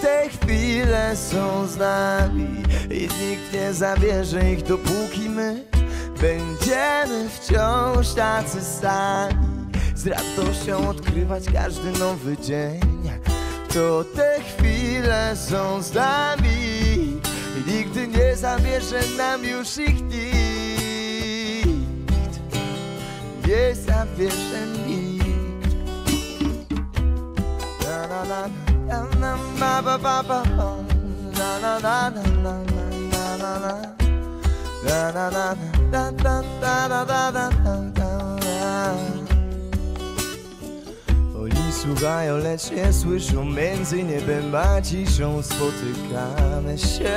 Te chwile są z nami I nikt nie zabierze ich dopóki my Będziemy wciąż tacy sami Z radością odkrywać każdy nowy dzień to te chwile są z nami i nigdy nie zabierze nam już ich nikt. Nie zabierze nikt. Na na na oni słuchają, lecz nie słyszą Między niebem a ciszą spotykamy się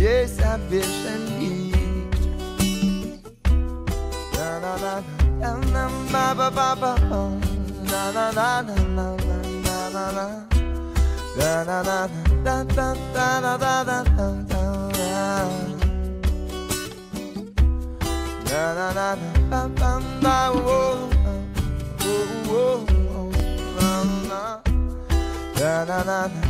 Nie zabierze nikt. Na na na na na ba ba ba ba na na na na na na na na na na na da da da da da da da da Na na na na ba ba ba oh oh oh oh na na na na